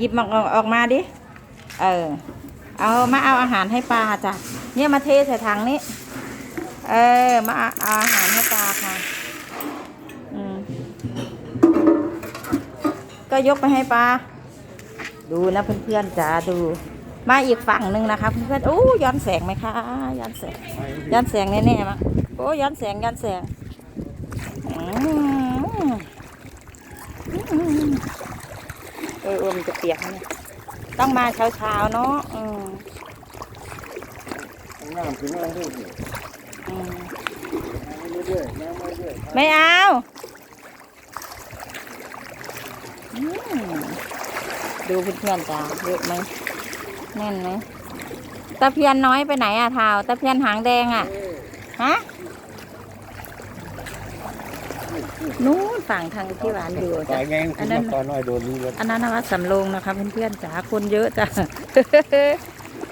หยิบมันออกออกมาดิ เออ เอามาเอาอาหารให้ปลาจ้ะ เนี่ยมาเทใส่ถังนี้ เออ มาเอาอาหารให้ปลาค่ะ อืม ก็ยกไปให้ปลา ดูนะเพื่อนๆจ้าดู มาอีกฝั่งหนึ่งนะคะเพื่อนๆโอ้ย้อนแสงไหมคะย้อนแสง ย้อนแสงแน่ๆมั้งโอ้ย้อนแสงย้อนแสงอืม ออเออมันจะเปียกนะเนี่ยต้องมาเช้าๆเนาะอืมน้ำคือน้ำเรื่อยอืมๆเรื่อยๆน้ำเรื่อยไม่เอาอืมดูเพื่อนๆจ้าเยอะไหมแน่นไหมตะเพียนน้อยไปไหนอะเท้าตะเพียนหางแดงอะฮะ นู้นฝั่งทางที่หวานอยู่ๆจ้ะตายไงอัคืนอนั้นตอนน้อยโดนรู้แล้วอันนั้นนวัดสำโรงนะคะเพื่อนๆจ๋าคนเยอะจ้ะ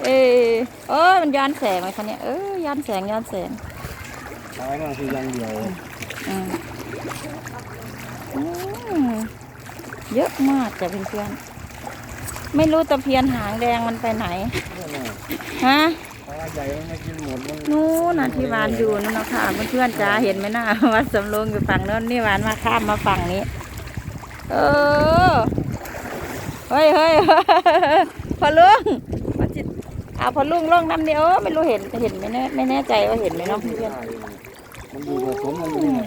เออเออมันย้อนแสงไหมคะเนี่ยเออย้อนแสงย้อนแสงตายนั่นคือยังเดียวอืมอืมเยอะมากจ้ะเพื่อนๆไม่รู้ตะเพียนหางแดงมันไปไหนฮะปลาใหญ่มั นไม่กินหมดมันนู้นนะที่หวานอยู่นั่นนะคะเพื่อนๆจ๋าเห็นไหมนะวัดสำโรงอยู่ฝั่งโน้นนี่หวานมาข้ามมาฝั่งนี้ เออเฮ้ยเฮ้ยพอลุงมาจิเอาพอลุงลงน้ำนี่โอ้ไม่รู้เห็นเห็นไหมเนี่ยไม่แน่ใจว่าเห็นไหมเน้องเพื่อนมันอยู่กับผมมันอยู่นี่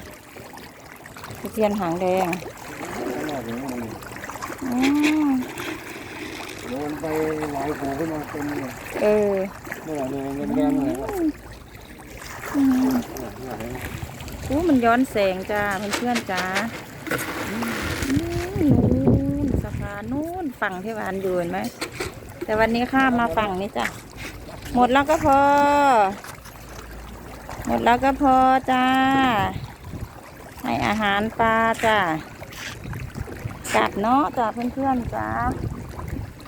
ตะเพียนหางแดงข้างนอกของมันอืมโดนไปหลายหูขึ้นมาเต็มเลยเออ นี่แหละนี่แดงๆเลยว่าอืมเนี่ยเนี่ยอู้มันย้อนแสงจ้าเพื่อนๆจ้าอืมนู่นสะพานนู่นฝั่งที่วานอยู่เห็นไหมแต่วันนี้ข้ามมาฝั่งนี้จ้ะหมดแล้วก็พอ หมดแล้วก็พอจ้า ให้อาหารปลาจ้ากลับเนาะจ้าเพื่อนๆจ้า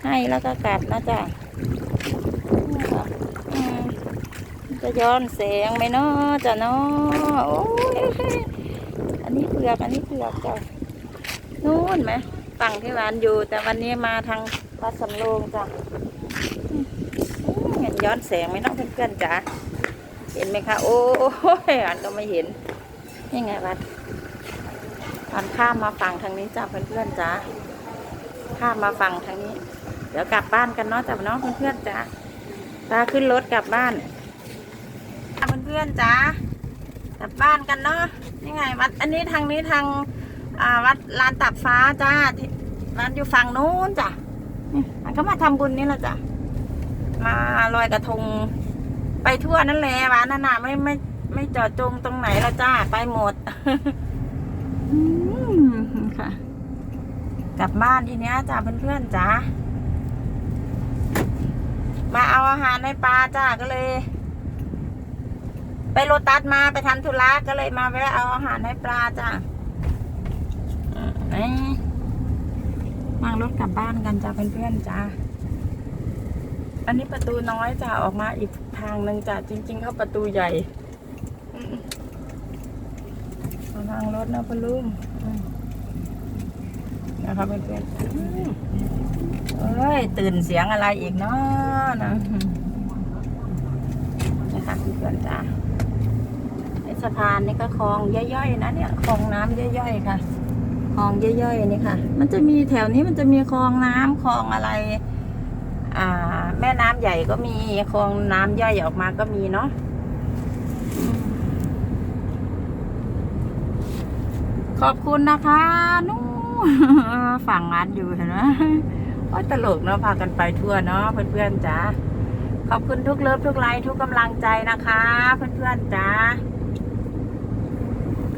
ให้แล้วก็กลับนะจ้าอืม จะย้อนแสงไหมเนาะจ้าเนาะโอ้ยอันนี้เผือกอันนี้เผือกจ้านู่นไหมฝั่งที่หวานอยู่ แต่วันนี้มาทางวัดสำโรงจ้ะเห็นย้อนแสงไหมเนาะเพื่อนๆจ้าเห็นไหมคะโอ้ยอันก็ไม่เห็นยังไงวัดผ่านข้ามมาฝั่งทางนี้จ้าเพื่อนๆจ้าข้ามมาฝั่งทางนี้ เดี๋ยวกลับบ้านกันเนาะจ้าเนาะเพื่อนๆจ้าตาขึ้นรถกลับบ้าน พื่อนๆจ้ากลับบ้านกันเนาะนี่ไงวัดอันนี้ทางนี้ทางวัดลานตับฟ้าจ้าที่วัดอยู่ฝั่งนู้นจ้ะนี่มันก็มาทำบุญนี่แหละจ้ะมาลอยกระทง ไปทั่วนั่นแหละวานั่นน่ะไม่ไม่ไม่เจอดจงตรงไหนละจ้าไปหมดค่ะ กลับบ้านทีเนี้ยจ้าเพื่อนๆจ้ามาเอาอาหารให้ปลาจ้าก็เลย ไปโรตัสมาไปทำธุระก็เลยมาแวะเอาอาหารให้ปลาจ้าอืมนี่นั่งรถกลับบ้านกันจ้าเพื่อนๆจ้าอันนี้ประตูน้อยจ้าออกมาอีกทางหนึ่งจ้าจริง ๆ เข้าประตูใหญ่อืมทางรถนะพะลุงอืมนะครับเพื่อนๆอืมเอ้ย ตื่นเสียงอะไรอีกเนาะนะอืมนะคะเพื่อนๆจ้าไอ สะพานนี่ก็คลองย่อยๆนะเนี่ยคลองน้ำย่อยๆค่ะคลองย่อยๆนี่ค่ะ มันจะมีแถวนี้มันจะมีคลองน้ำคลองอะไร อ่า แม่น้ำใหญ่ก็มีคลองน้ำย่อยออกมาก็มีเนาะขอบคุณนะคะนู่ฝั่งงานอยู่เห็นไหมโอ้ตลกเนาะพากันไปทั่วเนาะเพื่อนๆจ้าขอบคุณทุกเลิฟทุกไลค์ทุกกำลังใจนะคะ เพื่อนๆจ้า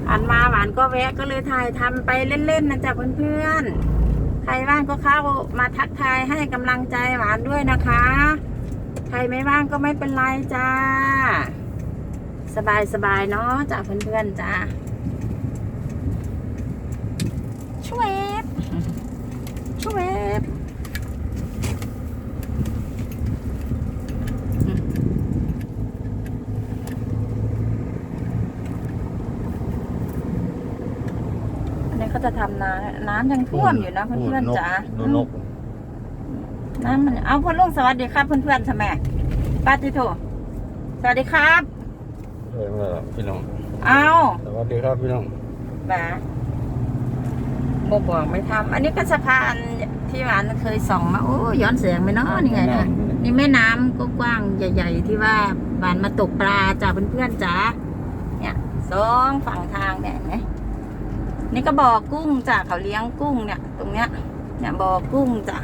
อันมาหวานก็แวะก็เลยถ่ายทำไปเล่นๆนะจ๊ะเพื่อนๆ ใครว่างก็เข้ามาทักทายให้กำลังใจหวานด้วยนะคะ ใครไม่ว่างก็ไม่เป็นไรจ้า สบายๆเนาะจ้ะเพื่อนๆจ้า ชเวบชเวบ อันนี้เขาจะทำน้ำน้ำยังท่วมอยู่นะเพื่อนๆจ๋าดูนกน้ำมันเอาพ่อลุงสวัสดีครับเพื่อนๆทำไมปาติโทสวัสดีครับเออพี่น้องเอาสวัสดีครับพี่น้องบ้าบบอกไม่ทำอันนี้ก็สะพานที่หวานเคยส่องมาโอ้ย้อนแสงไหมเนาะนี่ไงนะนี่แม่น้ำก็กว้างใหญ่ ๆ ที่ว่าหวานมาตกปลาจ้าเพื่อนๆจ้าเนี่ยสองฝั่งทางเนี่ยเห็นไหม นี่ก็บ่อกุ้งจ้ะเขาเลี้ยงกุ้งเนี่ย ตรงเนี้ยเนี่ยบ่อกุ้งจ้ะ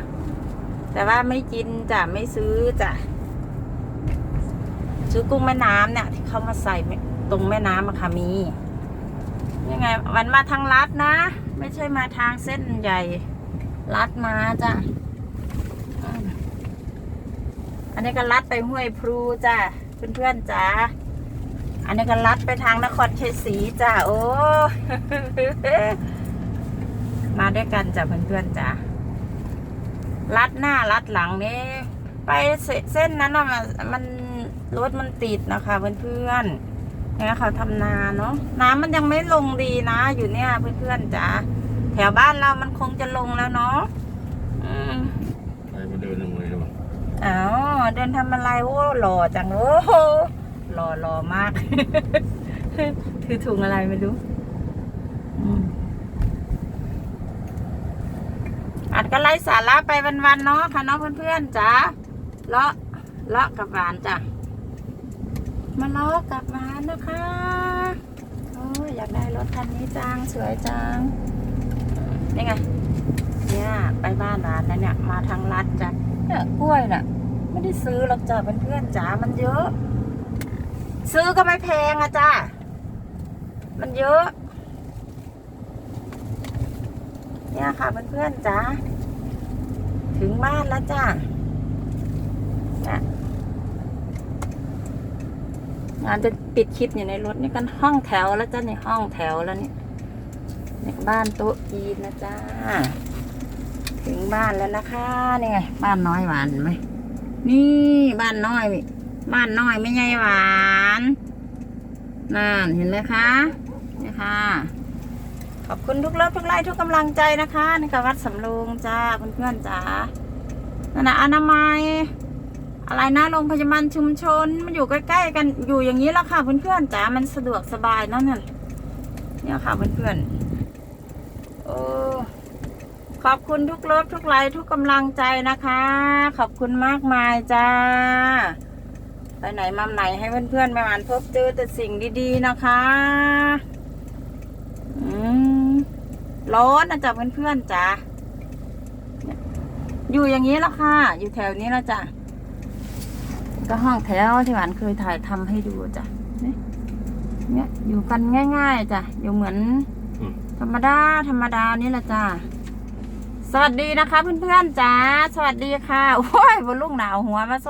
แต่ว่าไม่กินจ้ะไม่ซื้อจ้ะซื้อกุ้งแม่น้ำเนี่ย ที่เขามาใส่ตรงแม่น้ำอะค่ะมียังไงมันมาทางลัดนะ ไม่ใช่มาทางเส้นใหญ่ลัดมาจ้ะอันนี้ก็ลัดไปห้วยพลูจ้ะเพื่อนๆจ้ะ อันนี้ก็ลัดไปทางนครชัยศรีจ้ะโอ้ มาด้วยกันจ้ะเพื่อนๆจ้ะลัดหน้าลัดหลังนี่ไปเสเส้นนั้นน่ะมันมันรถมันติดนะคะเพื่อนๆเนี่ยเขาทำนาเนาะน้ำมันยังไม่ลงดีนะ อยู่เนี่ยเพื่อนๆจ้ะแถวบ้านเรามันคงจะลงแล้วเนาะอืมไปมาเดินลงเลยดีกว่าอ้าวเดินทำอะไรโอ้หล่อจังโอ้ โหหล่อหล่อมากคือถุงอะไรไม่รู้อัดกันไล่สาระไปวันๆเนาะค่ะน้องเพื่อนๆจ้าเลาะเลาะกับหวานจ้ะมาเลาะกับหวานนะคะโอ้ยอยากได้รถคันนี้จังสวยจังนี่ไงเนี่ยไปบ้านร้านนั้นเนี่ยมาทางลัดจ้ะเนี่ยกล้วยน่ะ ไม่ได้ซื้อหรอกจ้ะเพื่อนๆจ๋ามันเยอะ ซื้อก็ไม่แพงอะจ้ะมันเยอะ เนี่ยค่ะเพื่อนๆจ๋าถึงบ้านแล้วจ้ะเนี่ยงานจะปิดคลิปอยู่ในรถนี่กันห้องแถวแล้วจ้ะในห้องแถวแล้วเนี่ยเนี่ยบ้านโต๊ะจีนนะจ้าถึงบ้านแล้วนะคะนี่ไงบ้านน้อยหวานเห็นไหมนี่บ้านน้อย บ้านน้อยไม่ใหญ่หวานนั่นเห็นไหมคะนี่ค่ะ ขอบคุณทุกเลิฟทุกไลค์ทุกกำลังใจนะคะนี่ก็วัดสำโรงจ้าเพื่อนๆจ้านั่นนะอนามัย อะไรนะโรงพยาบาลชุมชน มันอยู่ใกล้ๆกันอยู่อย่างนี้แล้วค่ะเพื่อนๆจ้ามันสะดวกสบายนั่นน่ะเนี่ยค่ะเพื่อนๆโอ้ขอบคุณทุกเลิฟทุกไลค์ทุกกำลังใจนะคะ ขอบคุณมากมายจ้า ไปไหนมาไหนให้เพื่อนๆไม่หวานพบเจอแต่สิ่งดีๆนะคะอืมร้อนนะจ๊ะเพื่อนๆจ้าเนี่ยอยู่อย่างนี้แล้วค่ะ อยู่แถวนี้แล้วจ้ะก็ห้องแถวที่หวานเคยถ่ายทำให้ดูจ้ะเนี่ยอยู่กันง่าย ๆจ้ะอยู่เหมือน ธรรมดาธรรมดานี่แหละจ้าสวัสดีนะคะเพื่อนๆจ้าสวัสดีค่ะโอ้ยบนลูกหนาวหัวมาสด